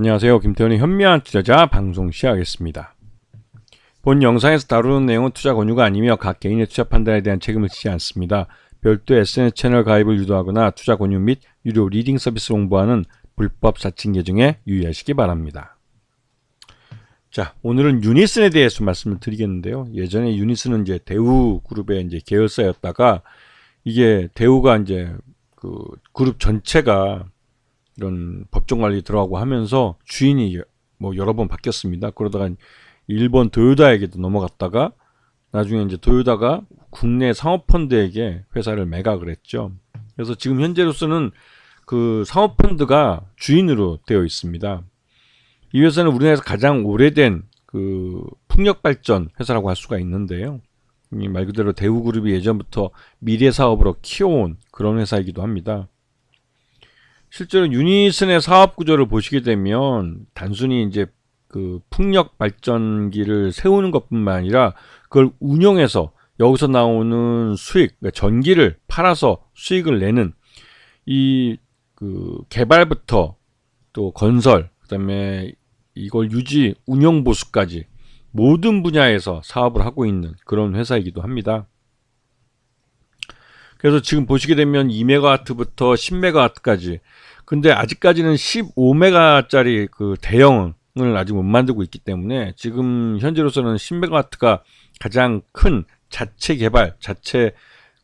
안녕하세요. 김태현의 현미한 투자자 방송 시작하겠습니다. 본 영상에서 다루는 내용은 투자 권유가 아니며 각 개인의 투자 판단에 대한 책임을 지지 않습니다. 별도 SNS 채널 가입을 유도하거나 투자 권유 및 유료 리딩 서비스 홍보하는 불법 사칭 계정에 유의하시기 바랍니다. 자, 오늘은 유니슨에 대해서 말씀을 드리겠는데요. 예전에 유니슨은 이제 대우 그룹의 이제 계열사였다가 이게 대우가 이제 그 그룹 전체가 이런 법정 관리 들어가고 하면서 주인이 뭐 여러 번 바뀌었습니다. 그러다가 일본 도요다에게도 넘어갔다가 나중에 이제 도요다가 국내 상업펀드에게 회사를 매각을 했죠. 그래서 지금 현재로서는 그 상업펀드가 주인으로 되어 있습니다. 이 회사는 우리나라에서 가장 오래된 그 풍력발전 회사라고 할 수가 있는데요. 이말 그대로 대우그룹이 예전부터 미래 사업으로 키워온 그런 회사이기도 합니다. 실제로 유니슨의 사업 구조를 보시게 되면 단순히 이제 그 풍력 발전기를 세우는 것뿐만 아니라 그걸 운영해서 여기서 나오는 수익, 그러니까 전기를 팔아서 수익을 내는 이 그 개발부터 또 건설, 그다음에 이걸 유지, 운영 보수까지 모든 분야에서 사업을 하고 있는 그런 회사이기도 합니다. 그래서 지금 보시게 되면 2메가와트부터 10메가와트까지 근데 아직까지는 15메가짜리 그 대형을 아직 못 만들고 있기 때문에 지금 현재로서는 10메가와트가 가장 큰 자체 개발, 자체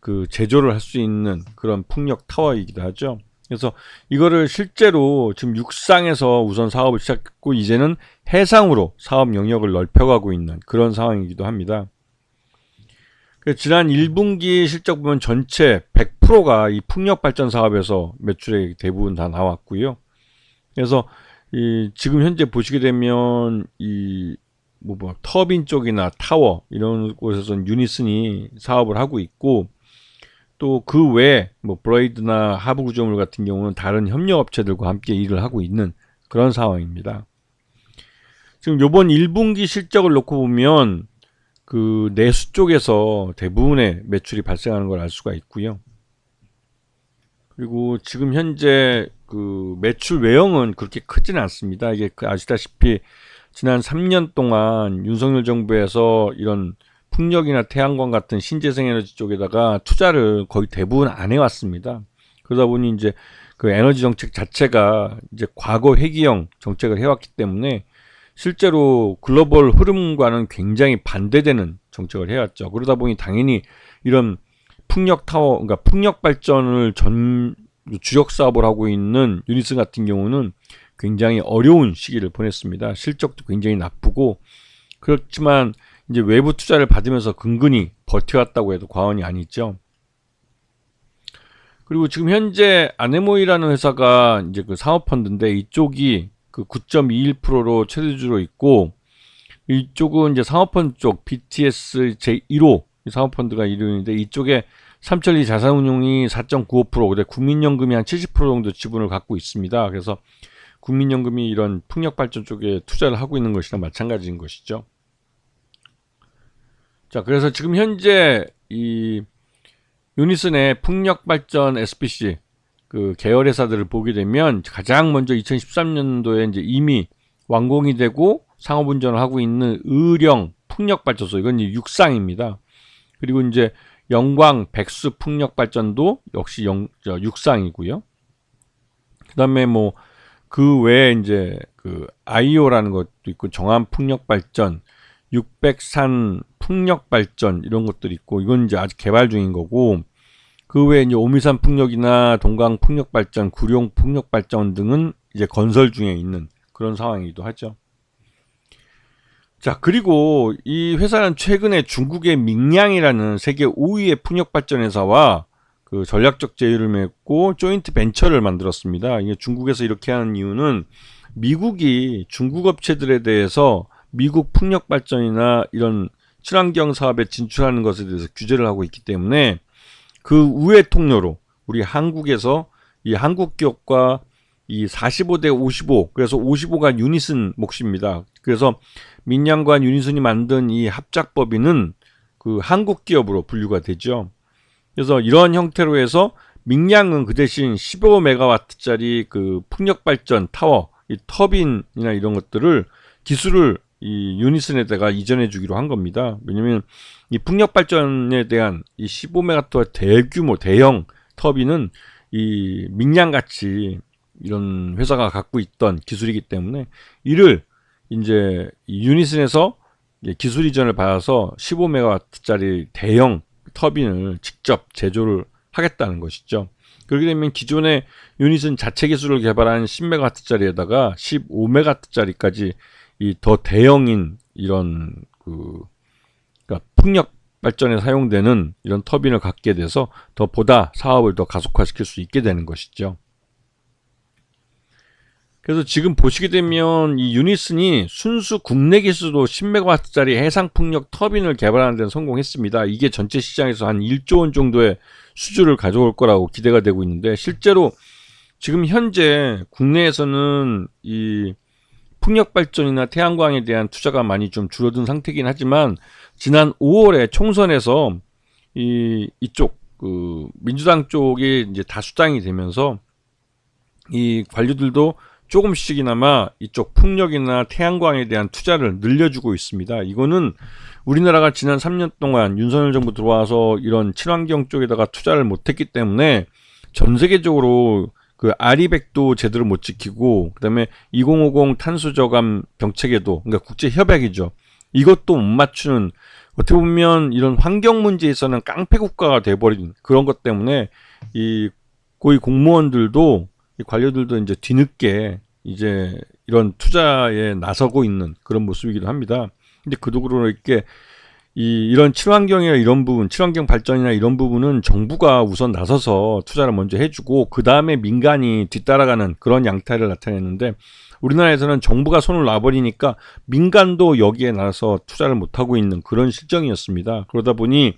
그 제조를 할 수 있는 그런 풍력 타워이기도 하죠. 그래서 이거를 실제로 지금 육상에서 우선 사업을 시작했고 이제는 해상으로 사업 영역을 넓혀가고 있는 그런 상황이기도 합니다. 그 지난 1분기 실적 보면 전체 100%가 이 풍력 발전 사업에서 매출액 대부분 다 나왔고요. 그래서 이 지금 현재 보시게 되면 이 뭐 뭐, 터빈 쪽이나 타워 이런 곳에서는 유니슨이 사업을 하고 있고 또 그 외에 뭐 브레이드나 하부 구조물 같은 경우는 다른 협력 업체들과 함께 일을 하고 있는 그런 상황입니다. 지금 요번 1분기 실적을 놓고 보면 그 내수 쪽에서 대부분의 매출이 발생하는 걸 알 수가 있고요. 그리고 지금 현재 그 매출 외형은 그렇게 크지는 않습니다. 이게 그 아시다시피 지난 3년 동안 윤석열 정부에서 이런 풍력이나 태양광 같은 신재생 에너지 쪽에다가 투자를 거의 대부분 안 해왔습니다. 그러다 보니 이제 그 에너지 정책 자체가 이제 과거 회기형 정책을 해왔기 때문에 실제로 글로벌 흐름과는 굉장히 반대되는 정책을 해왔죠. 그러다 보니 당연히 이런 풍력 타워, 그러니까 풍력 발전을 전 주력 사업을 하고 있는 유니슨 같은 경우는 굉장히 어려운 시기를 보냈습니다. 실적도 굉장히 나쁘고 그렇지만 이제 외부 투자를 받으면서 근근히 버텨왔다고 해도 과언이 아니죠. 그리고 지금 현재 아네모이라는 회사가 이제 그 사업펀드인데 이쪽이 그 9.21%로 최대주로 있고 이쪽은 이제 상업펀드 쪽 BTS 제1호 상업펀드가 1위인데 이쪽에 삼천리 자산운용이 4.95% 근데 국민연금이 한 70% 정도 지분을 갖고 있습니다. 그래서 국민연금이 이런 풍력발전 쪽에 투자를 하고 있는 것이랑 마찬가지인 것이죠. 자, 그래서 지금 현재 이 유니슨의 풍력발전 SPC 그 계열 회사들을 보게 되면 가장 먼저 2013년도에 이제 이미 완공이 되고 상업 운전을 하고 있는 의령 풍력 발전소 이건 육상입니다. 그리고 이제 영광 백수 풍력 발전도 역시 영, 저, 육상이고요. 그다음에 뭐 그 외에 이제 그 아이오라는 것도 있고 정암 풍력 발전, 육백산 풍력 발전 이런 것들이 있고 이건 이제 아직 개발 중인 거고 그 외에 이제 오미산 풍력이나 동강 풍력 발전, 구룡 풍력 발전 등은 이제 건설 중에 있는 그런 상황이기도 하죠. 자, 그리고 이 회사는 최근에 중국의 민양이라는 세계 5위의 풍력 발전 회사와 그 전략적 제휴를 맺고 조인트 벤처를 만들었습니다. 이게 중국에서 이렇게 하는 이유는 미국이 중국 업체들에 대해서 미국 풍력 발전이나 이런 친환경 사업에 진출하는 것에 대해서 규제를 하고 있기 때문에 그 우회 통로로 우리 한국에서 이 한국 기업과 이 45대 55 그래서 55가 유니슨 몫입니다. 그래서 민양과 유니슨이 만든 이 합작법인은 그 한국 기업으로 분류가 되죠. 그래서 이런 형태로 해서 민양은 그 대신 15메가와트짜리 그 풍력 발전 타워 이 터빈이나 이런 것들을 기술을 이 유니슨에다가 이전해 주기로 한 겁니다. 왜냐면 이 풍력 발전에 대한 이 15메가와 대규모 대형 터빈은 이 민양 같이 이런 회사가 갖고 있던 기술이기 때문에 이를 이제 이 유니슨에서 기술 이전을 받아서 15메가와트짜리 대형 터빈을 직접 제조를 하겠다는 것이죠. 그렇게 되면 기존의 유닛은 자체 기술을 개발한 10메가와트짜리에다가 15메가와트짜리까지 이 더 대형인 이런 그 그러니까 풍력 발전에 사용되는 이런 터빈을 갖게 돼서 더 보다 사업을 더 가속화시킬 수 있게 되는 것이죠. 그래서 지금 보시게 되면 이 유니슨이 순수 국내 기술로 10메가와트짜리 해상 풍력 터빈을 개발하는 데는 성공했습니다. 이게 전체 시장에서 한 1조 원 정도의 수주를 가져올 거라고 기대가 되고 있는데 실제로 지금 현재 국내에서는 이 풍력 발전이나 태양광에 대한 투자가 많이 좀 줄어든 상태이긴 하지만 지난 5월에 총선에서 이 이쪽 그 민주당 쪽이 이제 다수당이 되면서 이 관료들도 조금씩이나마 이쪽 풍력이나 태양광에 대한 투자를 늘려주고 있습니다. 이거는 우리나라가 지난 3년 동안 윤석열 정부 들어와서 이런 친환경 쪽에다가 투자를 못했기 때문에 전 세계적으로 그 아리백도 제대로 못 지키고 그다음에 2050 탄소 저감 정책에도 그러니까 국제 협약이죠. 이것도 못 맞추는 어떻게 보면 이런 환경 문제에서는 깡패 국가가 돼버린 그런 것 때문에 이 고위 공무원들도 이 관료들도 이제 뒤늦게 이제 이런 투자에 나서고 있는 그런 모습이기도 합니다. 근데 그도그로 이렇게 이 이런 친환경이나 이런 부분, 친환경 발전이나 이런 부분은 정부가 우선 나서서 투자를 먼저 해주고 그 다음에 민간이 뒤따라가는 그런 양태를 나타냈는데 우리나라에서는 정부가 손을 놔버리니까 민간도 여기에 나서 투자를 못하고 있는 그런 실정이었습니다. 그러다 보니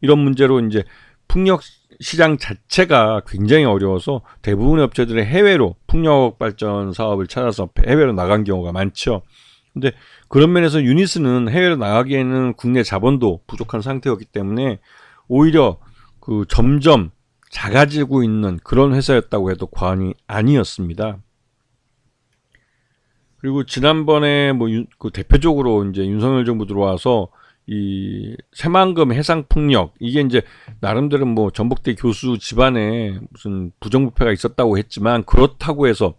이런 문제로 이제 풍력 시장 자체가 굉장히 어려워서 대부분의 업체들이 해외로 풍력 발전 사업을 찾아서 해외로 나간 경우가 많죠. 근데 그런 면에서 유니스는 해외로 나가기에는 국내 자본도 부족한 상태였기 때문에 오히려 그 점점 작아지고 있는 그런 회사였다고 해도 과언이 아니었습니다. 그리고 지난번에 뭐 그 대표적으로 이제 윤석열 정부 들어와서 이 새만금 해상풍력 이게 이제 나름대로 뭐 전북대 교수 집안에 무슨 부정부패가 있었다고 했지만 그렇다고 해서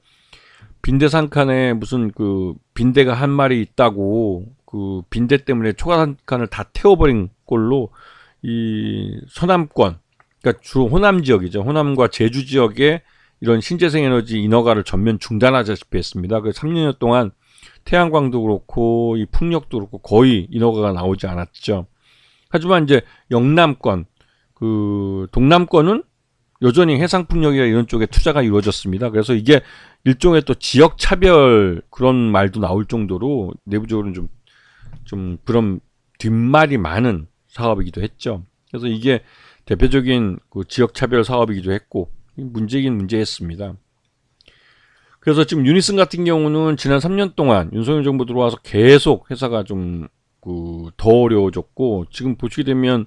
빈대산칸에 무슨 그 빈대가 한 마리 있다고 그 빈대 때문에 초가산칸을 다 태워버린 꼴로 이 서남권 그러니까 주로 호남 지역이죠 호남과 제주 지역에 이런 신재생 에너지 인허가를 전면 중단하자시피 했습니다. 그 3년 동안 태양광도 그렇고 이 풍력도 그렇고 거의 인허가가 나오지 않았죠. 하지만 이제 영남권 그 동남권은 여전히 해상 풍력이나 이런 쪽에 투자가 이루어졌습니다. 그래서 이게 일종의 또 지역 차별 그런 말도 나올 정도로 내부적으로는 좀, 좀 그런 뒷말이 많은 사업이기도 했죠. 그래서 이게 대표적인 그 지역 차별 사업이기도 했고 문제긴 문제였습니다. 그래서 지금 유니슨 같은 경우는 지난 3년 동안 윤석열 정부 들어와서 계속 회사가 좀 그 더 어려워졌고 지금 보시게 되면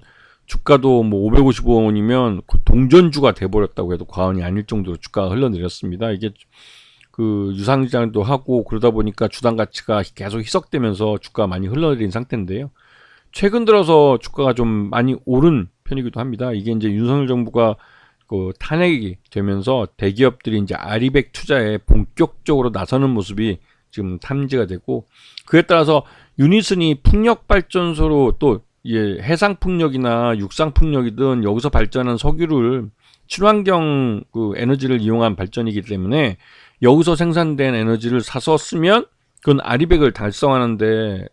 주가도 뭐 555원이면 동전주가 돼버렸다고 해도 과언이 아닐 정도로 주가가 흘러내렸습니다. 이게 그 유상장도 하고 그러다 보니까 주당 가치가 계속 희석되면서 주가가 많이 흘러내린 상태인데요. 최근 들어서 주가가 좀 많이 오른 편이기도 합니다. 이게 이제 윤석열 정부가 그 탄핵이 되면서 대기업들이 이제 아리백 투자에 본격적으로 나서는 모습이 지금 탐지가 되고 그에 따라서 유니슨이 풍력 발전소로 또 예, 해상 풍력이나 육상 풍력이든 여기서 발전한 석유를 친환경 그 에너지를 이용한 발전이기 때문에 여기서 생산된 에너지를 사서 쓰면 그건 아리백을 달성하는데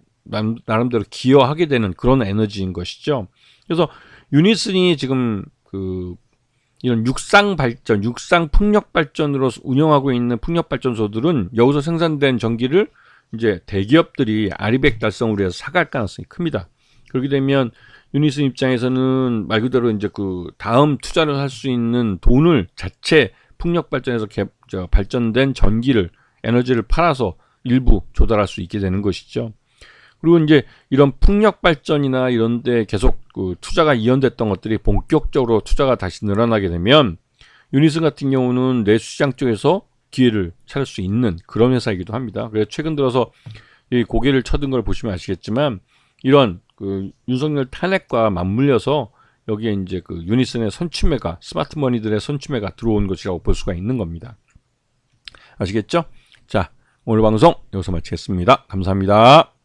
나름대로 기여하게 되는 그런 에너지인 것이죠. 그래서 유니슨이 지금 그 이런 육상 발전, 육상 풍력 발전으로 운영하고 있는 풍력 발전소들은 여기서 생산된 전기를 이제 대기업들이 아리백 달성으로 해서 사갈 가능성이 큽니다. 그렇게 되면 유니슨 입장에서는 말 그대로 이제 그 다음 투자를 할 수 있는 돈을 자체 풍력 발전에서 개, 저, 발전된 전기를 에너지를 팔아서 일부 조달할 수 있게 되는 것이죠. 그리고 이제 이런 풍력 발전이나 이런 데 계속 그 투자가 이연됐던 것들이 본격적으로 투자가 다시 늘어나게 되면 유니슨 같은 경우는 내수시장 쪽에서 기회를 찾을 수 있는 그런 회사이기도 합니다. 그래서 최근 들어서 이 고개를 쳐든 걸 보시면 아시겠지만 이런 그 윤석열 탄핵과 맞물려서 여기에 이제 그 유니슨의 선취매가 스마트 머니들의 선취매가 들어온 것이라고 볼 수가 있는 겁니다. 아시겠죠? 자, 오늘 방송 여기서 마치겠습니다. 감사합니다.